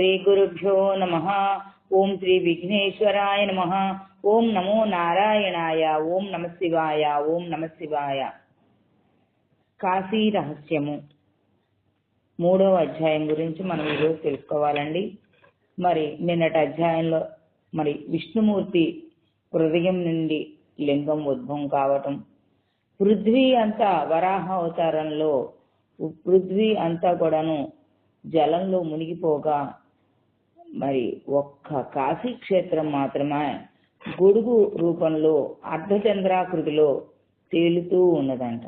శ్రీ గురుభ్యో నమ. ఓం శ్రీ విఘ్నేశ్వరాయ నమ. ఓం నమో నారాయణాయ. ఓం నమ శివాయ. ఓం నమ శివాయ. కాశీ రహస్యము. మూడవ అధ్యాయం గురించి మనం ఈరోజు తెలుసుకోవాలండి. మరి నిన్నటి అధ్యాయంలో మరి విష్ణుమూర్తి హృదయం నుండి లింగం ఉద్భవం కావటం పృథ్వీ అంతా వరాహ అవతారంలో పృథ్వీ అంతా కూడాను జలంలో మునిగిపోగా మరి ఒక్క కాశీ క్షేత్రం మాత్రమే గొడుగు రూపంలో అర్ధచంద్రాకృతిలో తేలుతూ ఉన్నదంట.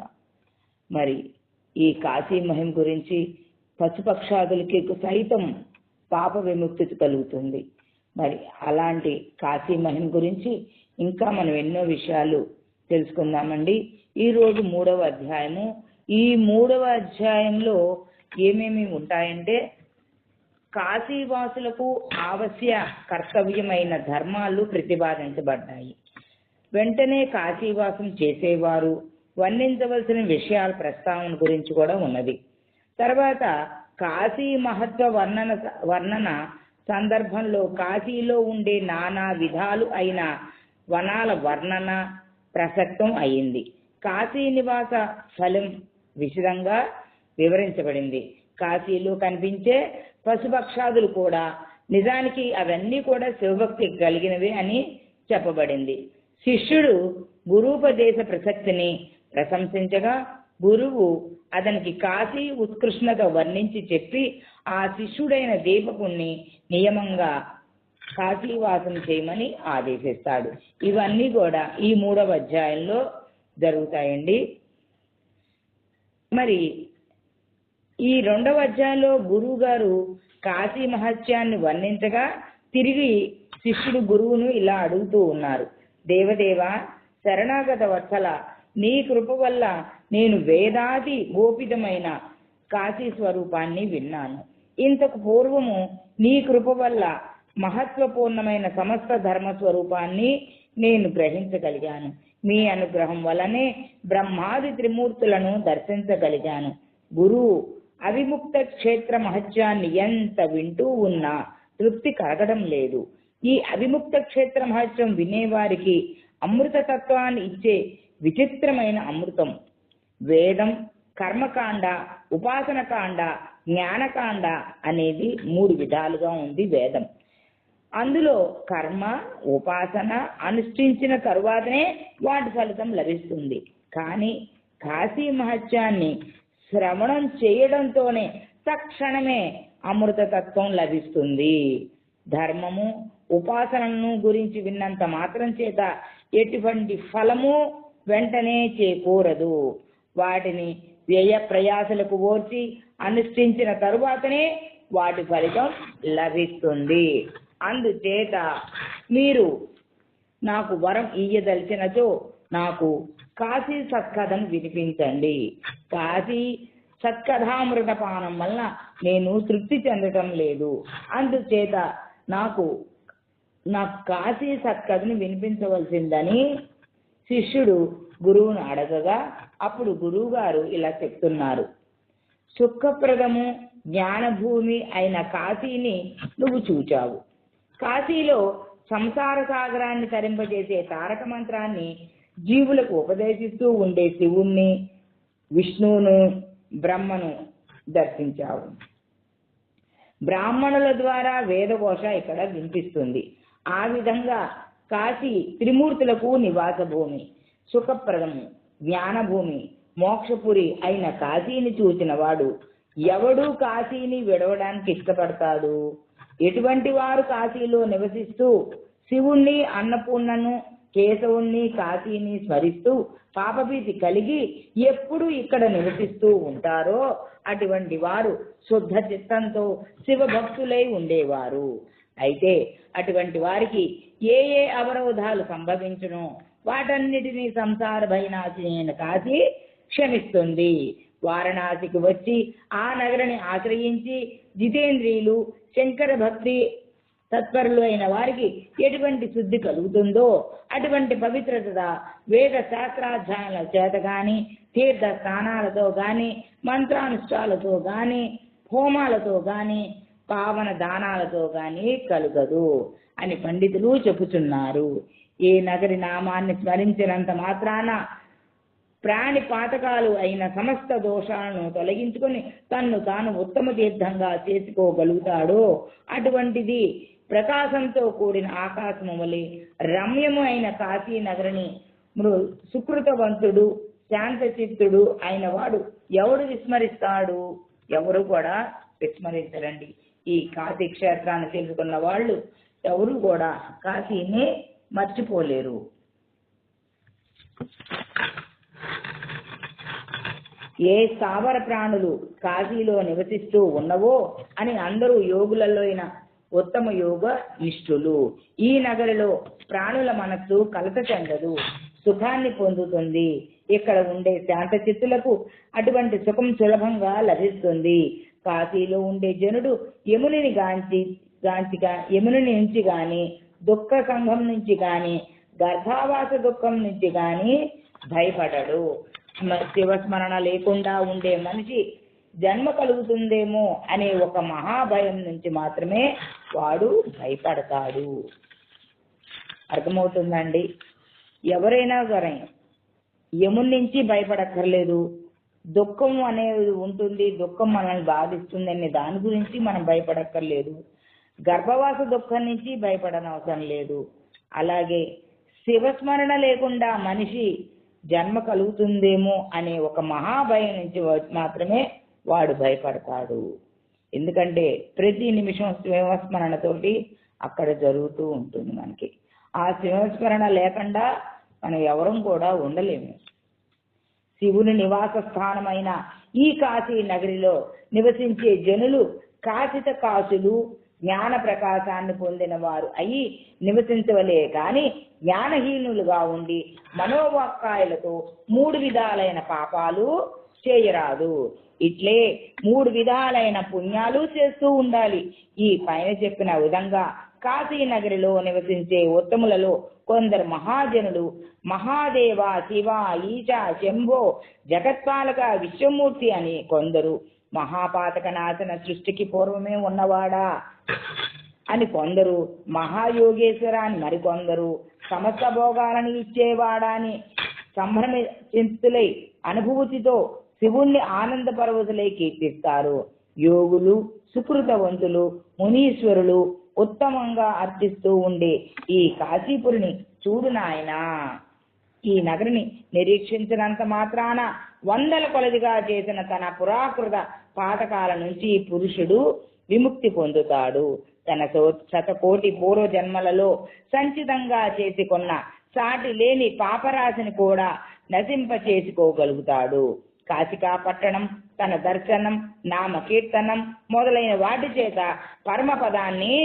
మరి ఈ కాశీ మహిమ గురించి పశుపక్షాదులకి సైతం పాప విముక్తి కలుగుతుంది. మరి అలాంటి కాశీ మహిమ గురించి ఇంకా మనం ఎన్నో విషయాలు తెలుసుకుందామండి. ఈరోజు మూడవ అధ్యాయము. ఈ మూడవ అధ్యాయంలో ఏమేమి ఉంటాయంటే కాశీవాసులకు ఆవశ్య కర్తవ్యమైన ధర్మాలు ప్రతిపాదించబడ్డాయి. వెంటనే కాశీవాసం చేసేవారు వర్ణించవలసిన విషయాల ప్రస్తావన గురించి కూడా ఉన్నది. తర్వాత కాశీ మహత్వ వర్ణన వర్ణన సందర్భంలో కాశీలో ఉండే నానా విధాలు అయిన వనాల వర్ణన ప్రసక్తం అయింది. కాశీ నివాస ఫలం విశదంగా వివరించబడింది. కాశీలో కనిపించే పశుపక్షాదులు కూడా నిజానికి అవన్నీ కూడా శివభక్తి కలిగినవే అని చెప్పబడింది. శిష్యుడు గురూపదేశ ప్రసక్తిని ప్రశంసించగా గురువు అతనికి కాశీ ఉత్కృష్ణత వర్ణించి చెప్పి ఆ శిష్యుడైన దీపకుణ్ణి నియమంగా కాశీవాసం చేయమని ఆదేశిస్తాడు. ఇవన్నీ కూడా ఈ మూడవ అధ్యాయంలో జరుగుతాయండి. మరి ఈ రెండవ అధ్యాయంలో గురువు గారు కాశీ మహత్యాన్ని వర్ణించగా తిరిగి శిష్యుడు గురువును ఇలా అడుగుతూ ఉన్నారు. దేవదేవ శరణాగత వత్సల నీ కృప వల్ల నేను వేదాది గోపితమైన కాశీ స్వరూపాన్ని విన్నాను. ఇంతకు పూర్వము నీ కృప వల్ల మహత్వపూర్ణమైన సమస్త ధర్మ స్వరూపాన్ని నేను గ్రహించగలిగాను. మీ అనుగ్రహం వలనే బ్రహ్మాది త్రిమూర్తులను దర్శించగలిగాను. గురువు అవిముక్త క్షేత్ర మహత్యాన్ని ఎంత వింటూ ఉన్నా తృప్తి కలగడం లేదు. ఈ అవిముక్త క్షేత్ర మహత్యం వినేవారికి అమృత తత్వాన్ని ఇచ్చే విచిత్రమైన అమృతం. వేదం కర్మకాండ ఉపాసనకాండ జ్ఞానకాండ అనేది మూడు విధాలుగా ఉంది వేదం. అందులో కర్మ ఉపాసన అనుష్ఠించిన తరువాతనే వాటి ఫలితం లభిస్తుంది. కానీ కాశీ మహత్యాన్ని శ్రవణం చేయడంతోనే తక్షణమే అమృతతత్వం లభిస్తుంది. ధర్మము ఉపాసనను గురించి విన్నంత మాత్రం చేత ఎటువంటి ఫలము వెంటనే చేకూరదు. వాటిని వ్యయ ప్రయాసలకు ఓర్చి అనుష్ఠించిన తరువాతనే వాటి ఫలితం లభిస్తుంది. అందుచేత మీరు నాకు వరం ఇయ్యదలిచినచో నాకు కాశీ సత్కథను వినిపించండి. కాశీ సత్కథామృత పానం వలన నేను తృప్తి చెందటం లేదు. అందుచేత నాకు నాకు కాశీ సత్కథను వినిపించవలసిందని శిష్యుడు గురువును అడగగా అప్పుడు గురువు గారు ఇలా చెప్తున్నారు. సుఖప్రదము జ్ఞానభూమి అయిన కాశీని నువ్వు చూచావు. కాశీలో సంసార సాగరాన్ని తరింపజేసే తారక మంత్రాన్ని జీవులకు ఉపదేశిస్తూ ఉండే శివుణ్ణి విష్ణువును బ్రహ్మను దర్శించావు. బ్రాహ్మణుల ద్వారా వేదఘోష ఇక్కడ వినిపిస్తుంది. ఆ విధంగా కాశీ త్రిమూర్తులకు నివాస భూమి సుఖప్రదము జ్ఞానభూమి మోక్షపురి అయిన కాశీని చూసిన వాడు ఎవడు కాశీని విడవడానికి ఇష్టపడతాడు. ఎటువంటి వారు కాశీలో నివసిస్తూ శివుణ్ణి అన్నపూర్ణను కేశవుణ్ణి కాశీని స్మరిస్తూ పాపభీతి కలిగి ఎప్పుడు ఇక్కడ నివసిస్తూ ఉంటారో అటువంటి వారు శుద్ధ చిత్తంతో శివభక్తులై ఉండేవారు. అయితే అటువంటి వారికి ఏ ఏ అవరోధాలు సంభవించునో వాటన్నిటినీ సంసార భయనాశినైన కాశీ క్షమిస్తుంది. వారణాసికి వచ్చి ఆ నగరని ఆశ్రయించి జితేంద్రియులు శంకర భక్తి తత్పరులు అయిన వారికి ఎటువంటి శుద్ధి కలుగుతుందో అటువంటి పవిత్రత వేద శాస్త్రాధ్యాయుల చేత గాని తీర్థ స్నానాలతో గాని మంత్రానుష్ఠాలతో గాని హోమాలతో గాని పావన దానాలతో గాని కలుగదు అని పండితులు చెబుతున్నారు. ఏ నగరి నామాన్ని స్మరించినంత మాత్రాన ప్రాణి పాతకాలు అయిన సమస్త దోషాలను తొలగించుకొని తన్ను తాను ఉత్తమ తీర్థంగా చేసుకోగలుగుతాడో అటువంటిది ప్రకాశంతో కూడిన ఆకాశము వలె రమ్యము అయిన కాశీ నగరిని మృ సుకృతవంతుడు శాంతచిత్తుడు అయిన వాడు ఎవడు విస్మరిస్తాడు? ఎవరు కూడా విస్మరించరండి. ఈ కాశీ క్షేత్రాన్ని తెలుసుకున్న వాళ్ళు ఎవరు కూడా కాశీని మర్చిపోలేరు. ఏ స్థావర ప్రాణులు కాశీలో నివసిస్తూ ఉన్నవో అని అందరూ యోగులలో అయిన ఉత్తమ యోగ నిష్ఠులు ఈ నగరిలో ప్రాణుల మనస్సు కలత చెందదు సుఖాన్ని పొందుతుంది. ఇక్కడ ఉండే శాంత చిత్తులకు అటువంటి సుఖం సులభంగా లభిస్తుంది. కాశీలో ఉండే జనుడు యమునిని గాంచి గాంచిగా యముని నుంచి గాని దుఃఖ సంఘం నుంచి గాని గర్భావాస దుఃఖం నుంచి గాని భయపడడు. శివస్మరణ లేకుండా ఉండే మనిషి జన్మ కలుగుతుందేమో అనే ఒక మహాభయం నుంచి మాత్రమే వాడు భయపడతాడు. అర్థమవుతుందండి? ఎవరైనా సరే యముని నుంచి భయపడక్కర్లేదు. దుఃఖం అనేది ఉంటుంది. దుఃఖం మనల్ని బాధిస్తుంది అనే దాని గురించి మనం భయపడక్కర్లేదు. గర్భవాస దుఃఖం నుంచి భయపడనవసరం లేదు. అలాగే శివస్మరణ లేకుండా మనిషి జన్మ కలుగుతుందేమో అనే ఒక మహాభయం నుంచి మాత్రమే వాడు భయపడతాడు. ఎందుకంటే ప్రతి నిమిషం శివస్మరణతోటి అక్కడ జరుగుతూ ఉంటుంది మనకి. ఆ శివస్మరణ లేకుండా మనం ఎవరం కూడా ఉండలేము. శివుని నివాస స్థానమైన ఈ కాశీ నగరిలో నివసించే జనులు కాశిత కాసులు జ్ఞాన ప్రకాశాన్ని పొందిన వారు అయి నివసించవలే కాని జ్ఞానహీనులుగా ఉండి మనోవాక్కాయలతో మూడు విధాలైన పాపాలు చేయరాదు. ఇట్లే మూడు విధాలైన పుణ్యాలు చేస్తూ ఉండాలి. ఈ పైన చెప్పిన విధంగా కాశీ నగరిలో నివసించే ఉత్తములలో కొందరు మహాజనులు మహాదేవ శివ ఈశ శంభో జగత్పాలక విశ్వమూర్తి అని కొందరు. మహాపాతక నాశన సృష్టికి పూర్వమే ఉన్నవాడా? అని కొందరు. మహాయోగేశ్వర అని మరికొందరు. సమస్త భోగాలను ఇచ్చేవాడా అని సంభ్రమ చింతులై అనుభూతితో శివుణ్ణి ఆనంద పర్వతులే కీర్తిస్తారు. యోగులు సుకృతవంతులు మునీశ్వరులు ఉత్తమంగా అర్చిస్తూ ఉండే ఈ కాశీపురిని చూడు నాయనా. ఈ నగరిని నిరీక్షించినంత మాత్రాన వందల కొలదిగా చేసిన తన పురాకృత పాతకాల నుంచి పురుషుడు విముక్తి పొందుతాడు. తన శతకోటి పూర్వ జన్మలలో సంచితంగా చేసి కొన్న సాటి లేని పాపరాశిని కూడా నశింప చేసుకోగలుగుతాడు కాశికా పట్టణం తన దర్శనం నామ కీర్తనం మొదలైన వాటి చేత పరమపదాన్ని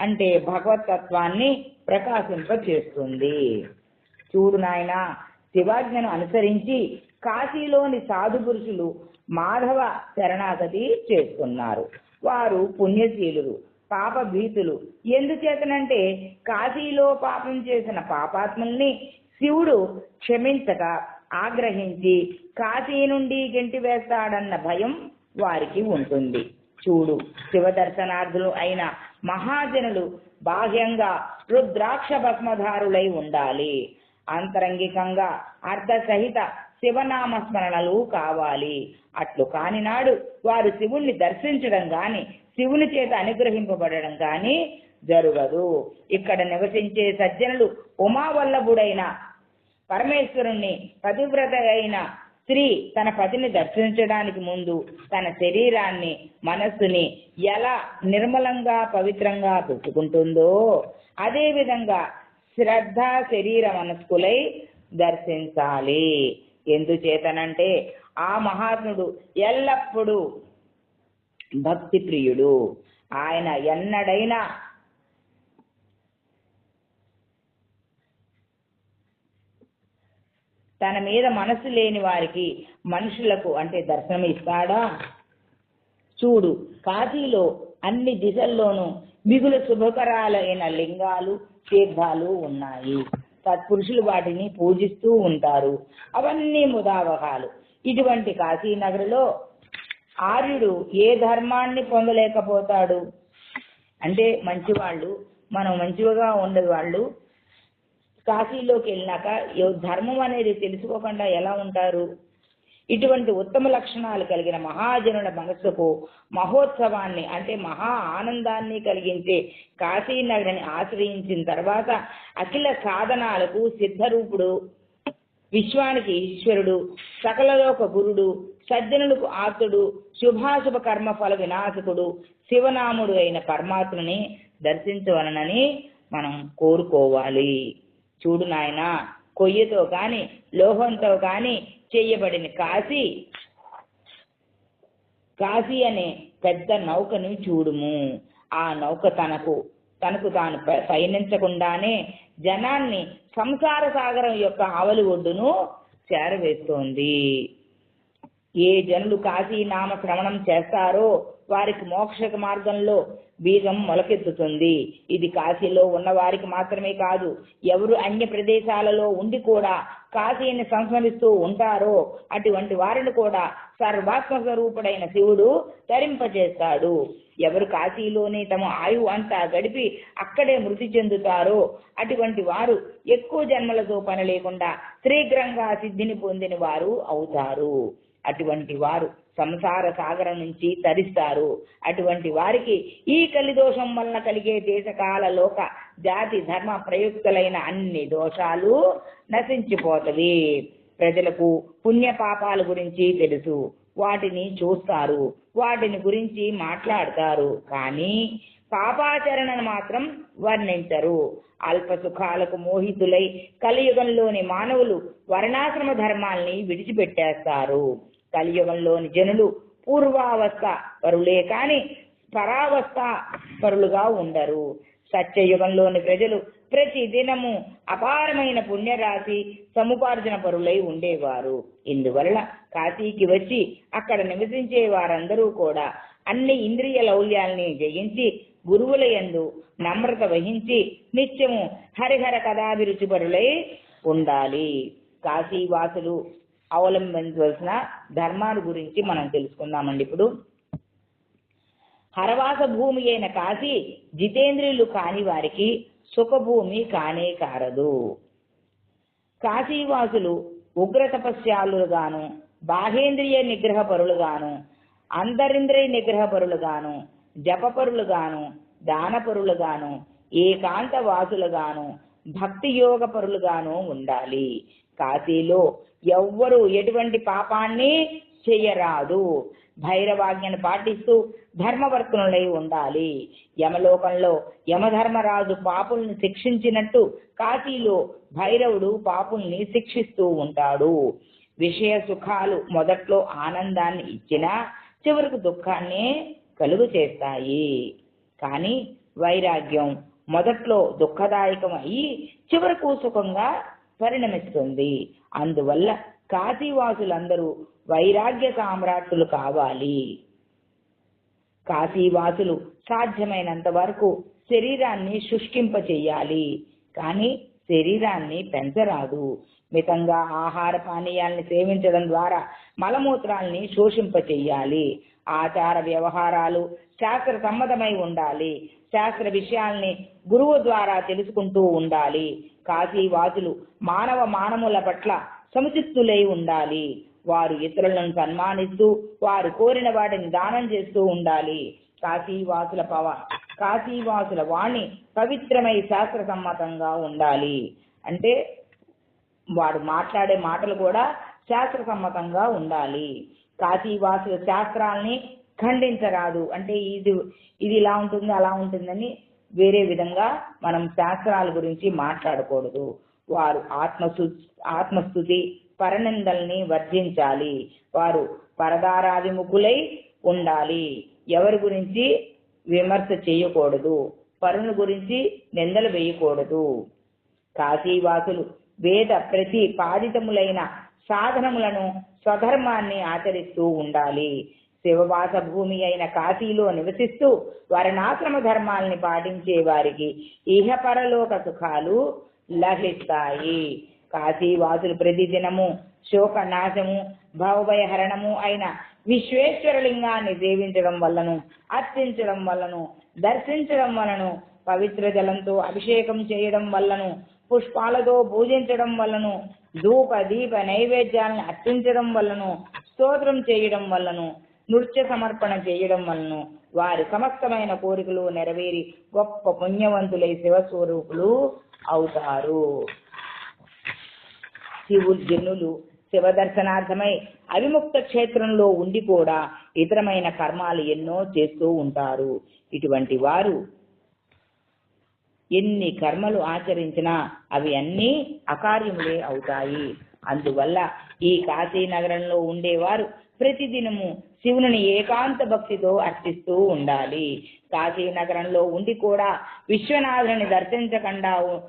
అంటే భగవతత్వాన్ని ప్రకాశింప చేస్తుంది చూడు నాయన శివాజ్ఞను అనుసరించి కాశీలోని సాధు పురుషులు మాధవ శరణాగతి చేస్తున్నారు. వారు పుణ్యశీలురు పాప భీతులు ఎందుచేతనంటే కాశీలో పాపం చేసిన పాపాత్ముల్ని శివుడు క్షమించక ఆగ్రహించి కాశీ నుండి గెంటి వేస్తాడన్న భయం వారికి ఉంటుంది. చూడు శివ దర్శనార్థులు అయిన మహాజనులు బాహ్యంగా రుద్రాక్ష భస్మధారులై ఉండాలి. అంతరంగికంగా అర్ధ సహిత శివనామ స్మరణలు కావాలి. అట్లు కాని నాడు వారు శివుణ్ణి దర్శించడం గాని శివుని చేత అనుగ్రహింపబడడం గాని జరగదు. ఇక్కడ నివసించే సజ్జనులు ఉమావల్లభుడైన పరమేశ్వరుణ్ణి పతివ్రత అయిన స్త్రీ తన పతిని దర్శించడానికి ముందు తన శరీరాన్ని మనస్సుని ఎలా నిర్మలంగా పవిత్రంగా పెట్టుకుంటుందో అదే విధంగా శ్రద్ధ శరీర మనస్కులై దర్శించాలి. ఎందుచేతనంటే ఆ మహాత్ముడు ఎల్లప్పుడూ భక్తి ప్రియుడు ఆయన ఎన్నడైనా తన మీద మనసు లేని వారికి మనుషులకు అంటే దర్శనం ఇస్తాడా? చూడు కాశీలో అన్ని దిశల్లోనూ మిగులు శుభకరాలైన లింగాలు తీర్థాలు ఉన్నాయి. సత్పురుషులు వాటిని పూజిస్తూ ఉంటారు. అవన్నీ ముదావహాలు. ఇటువంటి కాశీనగరిలో ఆర్యుడు ఏ ధర్మాన్ని పొందలేకపోతాడు? అంటే మంచివాళ్ళు మనం మంచిగా ఉండే వాళ్ళు కాశీలోకి వెళ్ళినాక ధర్మం అనేది తెలుసుకోకుండా ఎలా ఉంటారు? ఇటువంటి ఉత్తమ లక్షణాలు కలిగిన మహాజనుల మనస్సుకు మహోత్సవాన్ని అంటే మహా ఆనందాన్ని కలిగించే కాశీనగరిని ఆశ్రయించిన తర్వాత అఖిల సాధనాలకు సిద్ధరూపుడు విశ్వానికి ఈశ్వరుడు సకలలోక గురుడు సజ్జనులకు ఆతుడు శుభాశుభ కర్మ ఫల వినాశకుడు శివనాముడు అయిన పరమాత్మని దర్శించవలనని మనం కోరుకోవాలి. చూడు నాయన కొయ్యతో కాని లోహంతో కాని చేయబడిన కాశీ. కాశీ అనే పెద్ద నౌకను చూడుము. ఆ నౌక తనకు తనకు తాను పయనించకుండానే జనాన్ని సంసార సాగరం యొక్క ఆవలి ఒడ్డును చేరవేస్తోంది. ఏ జనులు కాశీ నామ శ్రవణం చేస్తారో వారికి మోక్ష మార్గంలో బీజం మొలకెత్తుతుంది. ఇది కాశీలో ఉన్న వారికి మాత్రమే కాదు ఎవరు అన్య ప్రదేశాలలో ఉండి కూడా కాశీని సంస్మరిస్తూ ఉంటారో అటువంటి వారిని కూడా సర్వాత్మ స్వరూపుడైన శివుడు తరింపజేస్తాడు ఎవరు కాశీలోనే తమ ఆయువు అంతా గడిపి అక్కడే మృతి చెందుతారో అటువంటి వారు ఎక్కువ జన్మలతో పని లేకుండా శీఘ్రంగా సిద్ధిని పొందిన వారు అవుతారు. అటువంటి వారు సంసార సాగరం నుంచి తరిస్తారు. అటువంటి వారికి ఈ కలిదోషం వలన కలిగే దేశకాల లోక జాతి ధర్మ ప్రయుక్తులైన అన్ని దోషాలు నశించిపోతవి. ప్రజలకు పుణ్యపాపాల గురించి తెలుసు. వాటిని చూస్తారు. వాటిని గురించి మాట్లాడతారు. కానీ పాపాచరణను మాత్రం వర్ణించరు. అల్ప సుఖాలకు మోహితులై కలియుగంలోని మానవులు వర్ణాశ్రమ ధర్మాల్ని విడిచిపెట్టేస్తారు. కలియుగంలోని జనులు పూర్వావస్థ పరులే కాని పరావస్థ పరులుగా ఉండరు. సత్యయుగంలోని ప్రజలు ప్రతి దినము అపారమైన పుణ్యరాశి సముపార్జన పరులై ఉండేవారు. ఇందువల్ల కాశీకి వచ్చి అక్కడ నివసించే వారందరూ కూడా అన్ని ఇంద్రియ లౌల్యాల్ని జయించి గురువుల యందు నమ్రత వహించి నిత్యము హరిహర కథాభిరుచి పరులై ఉండాలి. కాశీవాసులు అవలంబించవలసిన ధర్మాల గురించి మనం తెలుసుకుందామండి. ఇప్పుడు హరవాస భూమి అయిన కాశీ జితేంద్రియులు కాని వారికి సుఖభూమి కానే కారదు. కాశీవాసులు ఉగ్ర తపస్యాలుగాను బాహేంద్రియ నిగ్రహపరులుగాను అంతరింద్రియ నిగ్రహపరులుగాను జపపరులుగాను దానపరులుగాను ఏకాంత వాసులుగాను భక్తి యోగ పరులుగాను ఉండాలి. కాశీలో ఎవ్వరూ ఎటువంటి పాపాన్ని చెయ్యరాదు భైరవాజ్ఞను పాటిస్తూ ధర్మవర్తనులై ఉండాలి. యమలోకంలో యమధర్మరాజు పాపుల్ని శిక్షించినట్టు కాశీలో భైరవుడు పాపుల్ని శిక్షిస్తూ ఉంటాడు. విషయ సుఖాలు మొదట్లో ఆనందాన్ని ఇచ్చినా చివరకు దుఃఖాన్ని కలుగు చేస్తాయి. కానీ వైరాగ్యం మొదట్లో దుఃఖదాయకం అయి చివరకు సుఖంగా పరిణమిస్తుంది. అందువల్ల కాశీవాసులందరూ వైరాగ్య సామ్రాట్టులు కావాలి. కాశీవాసులు సాధ్యమైనంత వరకు శరీరాన్ని శుష్కింప చెయ్యాలి కానీ శరీరాన్ని పెంచరాదు. మితంగా ఆహార పానీయాల్ని సేవించడం ద్వారా మలమూత్రాల్ని శోషింప చెయ్యాలి ఆచార వ్యవహారాలు శాస్త్ర సమ్మతమై ఉండాలి. శాస్త్ర విషయాల్ని గురువు ద్వారా తెలుసుకుంటూ ఉండాలి. కాశీవాసులు మానవ మానవుల పట్ల సముచిత్తులై ఉండాలి. వారు ఇతరులను సన్మానిస్తూ వారు కోరిన వాటిని దానం చేస్తూ ఉండాలి. కాశీవాసుల పవ కాశీవాసుల వాణి పవిత్రమై శాస్త్ర సమ్మతంగా ఉండాలి. అంటే వాడు మాట్లాడే మాటలు కూడా శాస్త్ర సమ్మతంగా ఉండాలి. కాశీవాసుల శాస్త్రాల్ని ఖండించరాదు. అంటే ఇది ఇది ఇలా ఉంటుంది అలా ఉంటుందని వేరే విధంగా మనం శాస్త్రాల గురించి మాట్లాడకూడదు. వారు ఆత్మసు ఆత్మస్థుతి పరనిందల్ని వర్జించాలి. వారు పరదారాభిముఖులై ఉండాలి. ఎవరి గురించి విమర్శ చేయకూడదు. పరుని గురించి నిందలు వేయకూడదు. కాశీవాసులు వేద ప్రతి పాదితములైన సాధనములను స్వధర్మాన్ని ఆచరిస్తూ ఉండాలి. శివవాస భూమి అయిన కాశీలో నివసిస్తూ వర్ణాశ్రమ ధర్మాల్ని పాటించే వారికి ఇహపరలోక సుఖాలు లభిస్తాయి. కాశీవాసులు ప్రతిదినము శోక నాశము భవభయహరణము అయిన విశ్వేశ్వరలింగాన్ని సేవించడం వల్లను అర్చించడం వల్లను దర్శించడం వలను పవిత్ర జలంతో అభిషేకం చేయడం వల్లను పుష్పాలతో పూజించడం వల్లను ధూప దీప నైవేద్యాలను అర్చించడం వల్లను స్తోత్రం చేయడం వల్లను నృత్య సమర్పణ చేయడం వలన వారి సమస్తమైన కోరికలు నెరవేరి గొప్ప పుణ్యవంతులై శివస్వరూపులు అవుతారు. శివులు జనులు శివ దర్శనార్థమై అవిముక్త క్షేత్రంలో ఉండి కూడా ఇతరమైన కర్మాలు ఎన్నో చేస్తూ ఉంటారు. ఇటువంటి వారు ఎన్ని కర్మలు ఆచరించినా అవి అన్నీ అకార్యములే అవుతాయి. అందువల్ల ఈ కాశీ నగరంలో ఉండేవారు ప్రతిదినము శివుని ఏకాంత భక్తితో అర్చిస్తూ ఉండాలి. కాశీ నగరంలో ఉండి కూడా విశ్వనాథుని దర్శించకుండా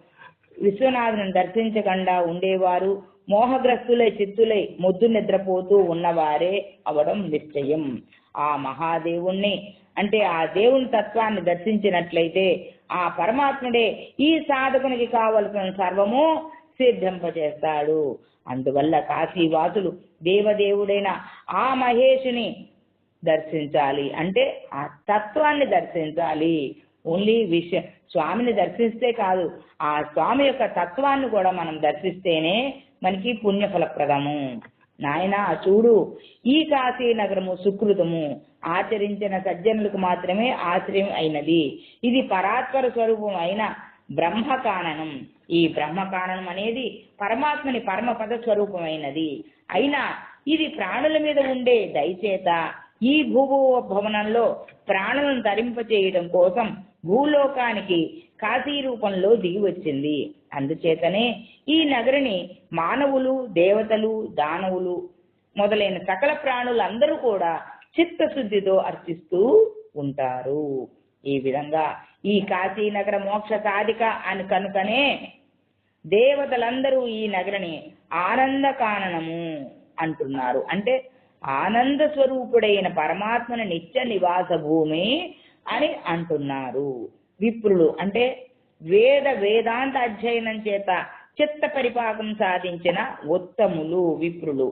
విశ్వనాథుని దర్శించకుండా ఉండేవారు మోహగ్రస్తులై చిత్తులై ముద్దు నిద్రపోతూ ఉన్నవారే అవడం నిశ్చయం. ఆ మహాదేవుణ్ణి అంటే ఆ దేవుని తత్వాన్ని దర్శించినట్లయితే ఆ పరమాత్ముడే ఈ సాధకునికి కావలసిన సర్వము సిద్ధింపజేస్తాడు. అందువల్ల కాశీవాసులు దేవదేవుడైన ఆ మహేషుని దర్శించాలి. అంటే ఆ తత్వాన్ని దర్శించాలి. ఓన్లీ విష స్వామిని దర్శిస్తే కాదు ఆ స్వామి యొక్క తత్వాన్ని కూడా మనం దర్శిస్తేనే మనకి పుణ్యఫలప్రదము. నాయన చూడు ఈ కాశీ నగరము సుకృతము. ఆచరించిన సజ్జనులకు మాత్రమే ఆశ్రయం అయినది. ఇది పరాత్పర స్వరూపం అయిన బ్రహ్మకాననం. ఈ బ్రహ్మకాననం అనేది పరమాత్మని పరమపద స్వరూపమైనది. అయినా ఇది ప్రాణుల మీద ఉండే దయచేత ఈ భూభువ భవనంలో ప్రాణులను తరింపచేయడం కోసం భూలోకానికి కాశీ రూపంలో దిగి వచ్చింది. అందుచేతనే ఈ నగరిని మానవులు దేవతలు దానవులు మొదలైన సకల ప్రాణులందరూ కూడా చిత్తశుద్ధితో అర్చిస్తూ ఉంటారు. ఈ విధంగా ఈ కాశీ నగర మోక్ష సాధిక అని కనుకనే దేవతలందరూ ఈ నగరిని ఆనంద కాననము అంటున్నారు. అంటే ఆనంద స్వరూపుడైన పరమాత్మని నిత్య నివాస భూమి అని అంటున్నారు. విప్రులు అంటే వేద వేదాంత అధ్యయనం చేత చిత్త పరిపాకం సాధించిన ఉత్తములు విప్రులు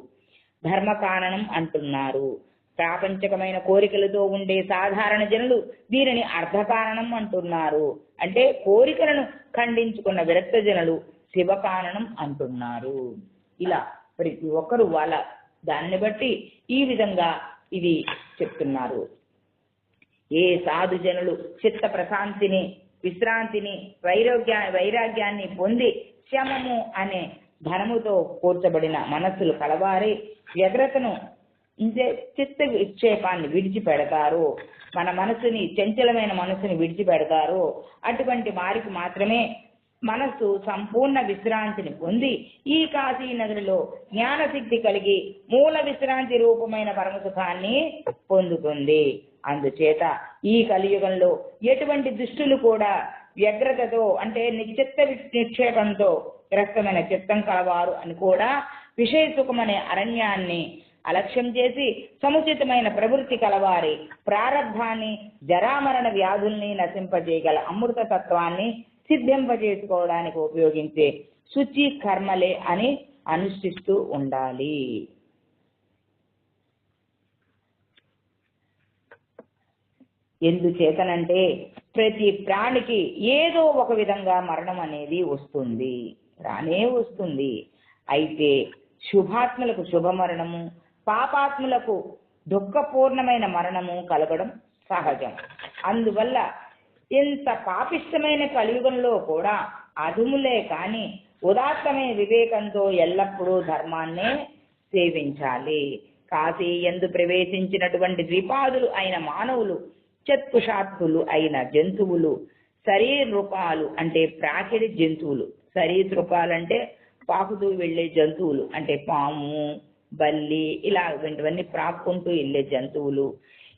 ధర్మకాననం అంటున్నారు. ప్రాపంచకమైన కోరికలతో ఉండే సాధారణ జనులు దీనిని అర్ధకారణం అంటున్నారు. అంటే కోరికలను ఖండించుకున్న విరక్త జనులు శివకారణం అంటున్నారు. ఇలా ప్రతి ఒక్కరు వాళ్ళ దాన్ని బట్టి ఈ విధంగా ఇది చెప్తున్నారు. ఏ సాధు జనులు చిత్త ప్రశాంతిని విశ్రాంతిని వైరోగ్యా వైరాగ్యాన్ని పొంది శమము అనే ధనముతో కూర్చబడిన మనస్సులు కలవారి వ్యగ్రతను చిత్త విక్షేపాన్ని విడిచిపెడతారు. మన మనసుని చంచలమైన మనసుని విడిచిపెడతారు. అటువంటి వారికి మాత్రమే మనస్సు సంపూర్ణ విశ్రాంతిని పొంది ఈ కాశీ నదులలో జ్ఞానశక్తి కలిగి మూల విశ్రాంతి రూపమైన పరమసుఖాన్ని పొందుతుంది. అందుచేత ఈ కలియుగంలో ఎటువంటి దుష్టులు కూడా వ్యగ్రతతో అంటే నిశ్చిత్త నిక్షేపంతో గ్రస్తమైన చిత్తం కలవారు అని కూడా విషయ సుఖమనే అరణ్యాన్ని అలక్ష్యం చేసి సముచితమైన ప్రవృత్తి కలవారి ప్రారంభాన్ని జరామరణ వ్యాధుల్ని నశింపజేయగల అమృత తత్వాన్ని సిద్ధింపజేసుకోవడానికి ఉపయోగించే శుచి కర్మలే అని అనుష్ఠిస్తూ ఉండాలి. ఎందుచేతనంటే ప్రతి ప్రాణికి ఏదో ఒక విధంగా మరణం అనేది వస్తుంది. రానే వస్తుంది. అయితే శుభాత్మలకు శుభ మరణము పాపాత్ములకు దుఃఖపూర్ణమైన మరణము కలగడం సహజం. అందువల్ల ఇంత పాపిష్టమైన కలియుగంలో కూడా అదుములే కాని ఉదాత్తమైన వివేకంతో ఎల్లప్పుడూ ధర్మాన్నే సేవించాలి. కాశీ ఎందు ప్రవేశించినటువంటి ద్విపాదులు అయిన మానవులు చత్పుషాత్తులు అయిన జంతువులు శరీరృపాలు అంటే ప్రాకిడి జంతువులు. శరీరూపాలంటే పాకుతూ వెళ్ళే జంతువులు అంటే పాము బల్లి ఇలా ఇవన్నీ ప్రాక్కుంటూ వెళ్ళే జంతువులు.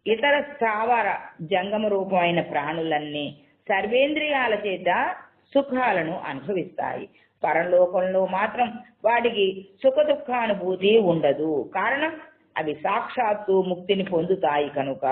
ఇతర స్థావర జంగమ రూపమైన ప్రాణులన్నీ సర్వేంద్రియాల చేత సుఖాలను అనుభవిస్తాయి. పరలోకంలో మాత్రం వాటికి సుఖ దుఃఖానుభూతి ఉండదు. కారణం? అవి సాక్షాత్తు ముక్తిని పొందుతాయి కనుక.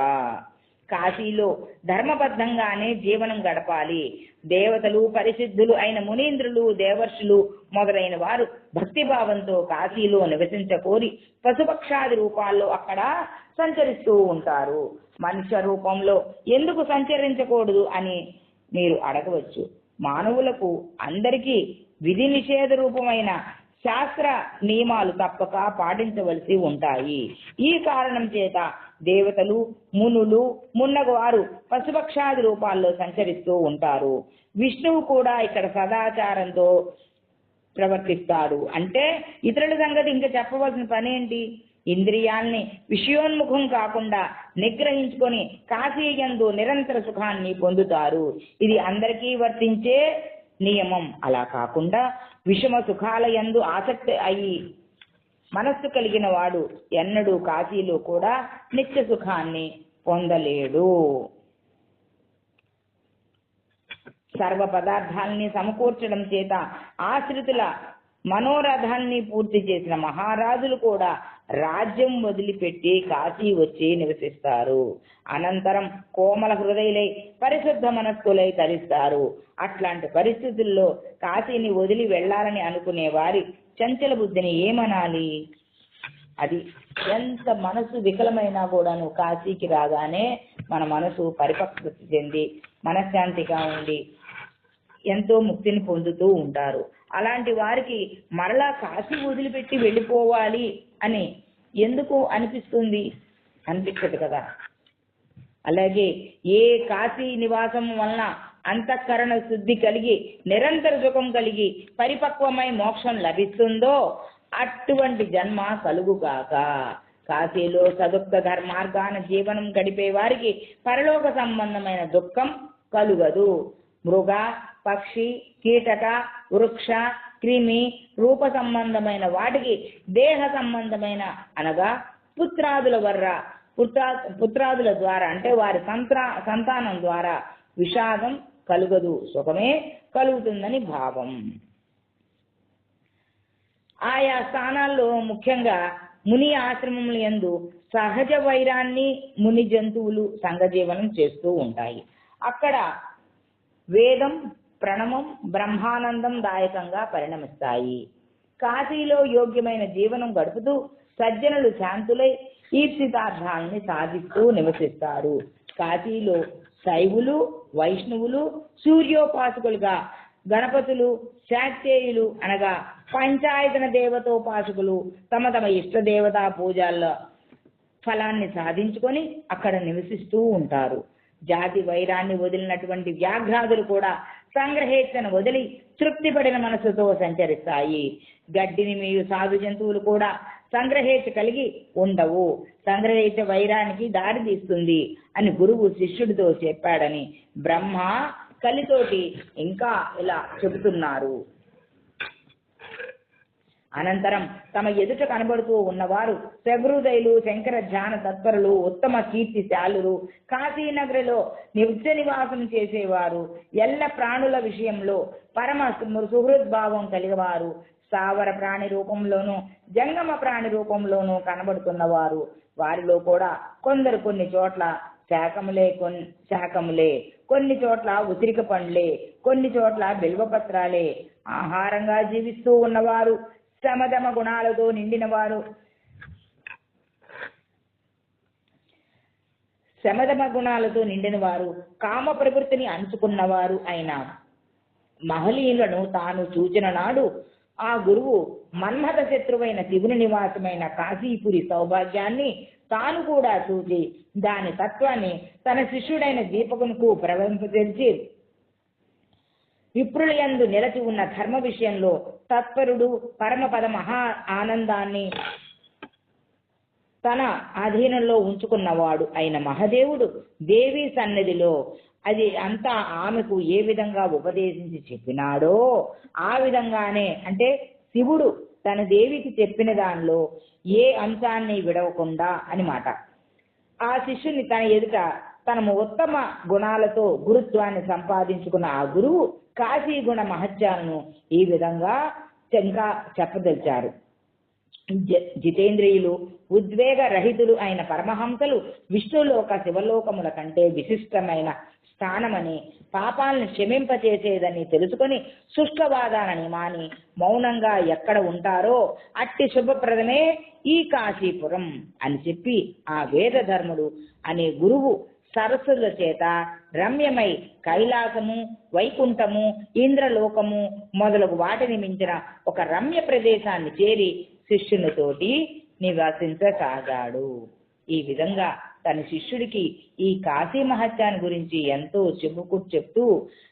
కాశీలో ధర్మబద్ధంగానే జీవనం గడపాలి. దేవతలు పరిశుద్ధులు అయిన మునీంద్రులు దేవర్షులు మొదలైన వారు భక్తిభావంతో కాశీలో నివసించకోరి పశుపక్షాది రూపాల్లో అక్కడ సంచరిస్తూ ఉంటారు. మనుష్య రూపంలో ఎందుకు సంచరించకూడదు అని మీరు అడగవచ్చు. మానవులకు అందరికీ విధి నిషేధ రూపమైన శాస్త్ర నియమాలు తప్పక పాటించవలసి ఉంటాయి. ఈ కారణం చేత దేవతలు మునులు మున్నగవారు పశుపక్షాది రూపాల్లో సంచరిస్తూ ఉంటారు. విష్ణువు కూడా ఇక్కడ సదాచారంతో ప్రవర్తిస్తాడు. అంటే ఇతరుల సంగతి ఇంకా చెప్పవలసిన పని ఏంటి ఇంద్రియాల్ని విషయోన్ముఖం కాకుండా నిగ్రహించుకొని కాశీయందు నిరంతర సుఖాన్ని పొందుతారు. ఇది అందరికీ వర్తించే నియమం. అలా కాకుండా విషమ సుఖాల యందు ఆసక్తి అయి మనస్సు కలిగిన వాడు ఎన్నడూ కాశీలో కూడా నిత్య సుఖాన్ని పొందలేడు. సర్వ పదార్థాల్ని సమకూర్చడం చేత ఆశ్రితుల మనోరథాన్ని పూర్తి చేసిన మహారాజులు కూడా రాజ్యం వదిలిపెట్టి కాశీ వచ్చి నివసిస్తారు. అనంతరం కోమల హృదయులై పరిశుద్ధ మనస్కులై తరిస్తారు. అట్లాంటి పరిస్థితుల్లో కాశీని వదిలి వెళ్ళాలని అనుకునే వారి చంచల బుద్ధిని ఏమనాలి? అది ఎంత మనసు వికలమైనా కూడాను కాశీకి రాగానే మన మనసు పరిపక్వత చెంది మనశ్శాంతిగా ఉండి ఎంతో ముక్తిని పొందుతూ ఉంటారు. అలాంటి వారికి మరలా కాశీ వదిలిపెట్టి వెళ్ళిపోవాలి అని ఎందుకు అనిపిస్తుంది? అనిపించదు కదా. అలాగే ఏ కాశీ నివాసం వలన అంతఃకరణ శుద్ధి కలిగి నిరంతర సుఖం కలిగి పరిపక్వమై మోక్షం లభిస్తుందో అటువంటి జన్మ కలుగుగాక. కాశీలో సదుక్త ధర్మార్గాన జీవనం గడిపే వారికి పరలోక సంబంధమైన దుఃఖం కలుగదు. మృగ పక్షి కీటక వృక్ష క్రిమి రూప సంబంధమైన వాటికి దేహ సంబంధమైన అనగా పుత్రాదుల వర్ర పుత్రా పుత్రాదుల ద్వారా అంటే వారి సంత్రా సంతానం ద్వారా విషాదం కలుగదు సుఖమే కలుగుతుందని భావం. ఆయా స్థానాల్లో ముఖ్యంగా ముని ఆశ్రమముల యందు సహజ వైరాన్ని ముని జంతువులు సంఘజీవనం చేస్తూ ఉంటాయి. అక్కడ వేదం ప్రణమం బ్రహ్మానందం దాయకంగా పరిణమిస్తాయి. కాశీలో యోగ్యమైన జీవనం గడుపుతూ సజ్జనులు శాంతులై ఈప్సితార్థాలని సాధిస్తూ నివసిస్తారు. కాశీలో శైవులు వైష్ణవులు సూర్యోపాసకులుగా గణపతులు శాక్తేయులు అనగా పంచాయతన దేవతోపాసకులు తమ తమ ఇష్ట దేవతా పూజల్లో ఫలాన్ని సాధించుకొని అక్కడ నివసిస్తూ ఉంటారు. జాతి వైరాన్ని వదిలినటువంటి వ్యాఘ్రాదులు కూడా సంగ్రహేచ్ఛను వదిలి తృప్తిపడిన మనసుతో సంచరిస్తాయి. గడ్డిని మీరు సాధు జంతువులు కూడా సంగ్రహేచ్ఛ కలిగి ఉండవు. సంగ్రహేచ్ఛ వైరానికి దారి తీస్తుంది అని గురువు శిష్యుడితో చెప్పాడని బ్రహ్మ కలితోటి ఇంకా ఇలా చెబుతున్నారు. అనంతరం తమ ఎదుట కనబడుతూ ఉన్నవారు సహృదయులు శంకర ధ్యాన తత్పరులు ఉత్తమ కీర్తిశాలురు కాశీనగరిలో నిత్య నివాసం చేసేవారు. ఎల్ల ప్రాణుల విషయంలో పరమ సుహృద్భావం కలిగేవారు. స్థావర ప్రాణి రూపంలోనూ జంగమ ప్రాణి రూపంలోనూ కనబడుతున్నవారు. వారిలో కూడా కొందరు కొన్ని చోట్ల శాఖములే కొన్ని శాఖములే కొన్ని చోట్ల ఉసిరిక పండ్లే కొన్ని చోట్ల బిల్వపత్రాలే. ఆహారంగా జీవిస్తూ ఉన్నవారు సమధమ గుణాలతో నిండిన వారు గుణాలతో నిండిన వారు కామ ప్రవృత్తిని అంచుకున్నవారు అయిన. మహలీయులను తాను చూచిన నాడు ఆ గురువు మన్మథ శత్రువైన శివుని నివాసమైన కాశీపురి సౌభాగ్యాన్ని తాను కూడా చూసి దాని తత్వాన్ని తన శిష్యుడైన దీపకునికు ప్రవహింపజేసి విప్రులయందు నిలచి ఉన్న ధర్మ విషయంలో తత్పరుడు పరమపద మహా ఆనందాన్ని తన అధీనంలో ఉంచుకున్నవాడు అయిన మహదేవుడు దేవి సన్నిధిలో అది అంతా ఆమెకు ఏ విధంగా ఉపదేశించి చెప్పినాడో ఆ విధంగానే అంటే శివుడు తన దేవికి చెప్పిన దానిలో ఏ అంశాన్ని విడవకుండా అని మాట. ఆ శిష్యుని తన ఎదుట తన ఉత్తమ గుణాలతో గురుత్వాన్ని సంపాదించుకున్న ఆ గురువు కాశీ గుణ మహత్యాలను ఈ విధంగా శంకా చెప్పదలిచారు. జితేంద్రియులు ఉద్వేగ రహితులు అయిన పరమహంసలు విష్ణులోక శివలోకముల కంటే విశిష్టమైన స్థానమని పాపాలను క్షమింపచేసేదని తెలుసుకొని శుష్కవాదాలని మాని మౌనంగా ఎక్కడ ఉంటారో అట్టి శుభప్రదమే ఈ కాశీపురం అని చెప్పి ఆ వేదధర్ముడు అనే గురువు సరస్సుల చేత రమ్యమై కైలాసము వైకుంఠము ఇంద్రలోకము మొదలగు వాటిని మించిన ఒక రమ్య ప్రదేశాన్ని చేరి శిష్యునితోటి నివసించసాగాడు. ఈ విధంగా తన శిష్యుడికి ఈ కాశీ మహత్యాన్ని గురించి ఎంతో చెప్పుకు చెప్తూ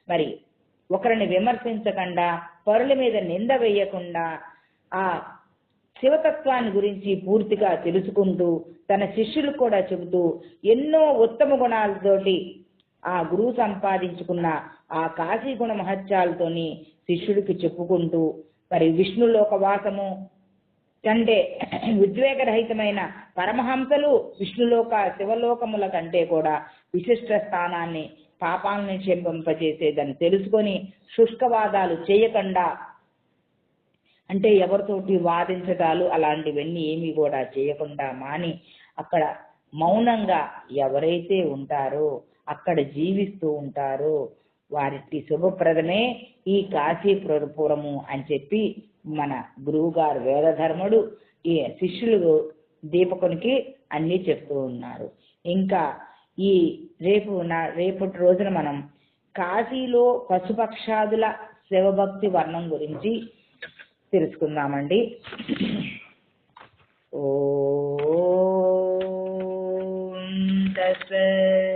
మరి ఒకరిని విమర్శించకుండా పరుల మీద నింద వేయకుండా ఆ శివతత్వాన్ని గురించి పూర్తిగా తెలుసుకుంటూ తన శిష్యులు కూడా చెబుతూ ఎన్నో ఉత్తమ గుణాలతోటి ఆ గురువు సంపాదించుకున్న ఆ కాశీ గుణ మహత్యాలతోని శిష్యుడికి చెప్పుకుంటూ మరి విష్ణులోక వాసము కంటే ఉద్వేగరహితమైన పరమహంసలు విష్ణులోక శివలోకముల కంటే కూడా విశిష్ట స్థానాన్ని పాపాలను చెంపింపజేసేదని తెలుసుకొని శుష్కవాదాలు చేయకుండా అంటే ఎవరితోటి వాదించటాలు అలాంటివన్నీ ఏమీ కూడా చేయకుండా మాని అక్కడ మౌనంగా ఎవరైతే ఉంటారో అక్కడ జీవిస్తూ ఉంటారో వారికి శుభప్రదమే ఈ కాశీపురపురము అని చెప్పి మన గురువు గారు వేదధర్ముడు ఈ శిష్యులు దీపకునికి అన్నీ చెప్తూ ఉన్నారు. ఇంకా ఈ రేపు నా రేపటి రోజున మనం కాశీలో పశుపక్షాదుల శివభక్తి వర్ణం గురించి తెలుసుకుందామండి. ఓ తత్సత్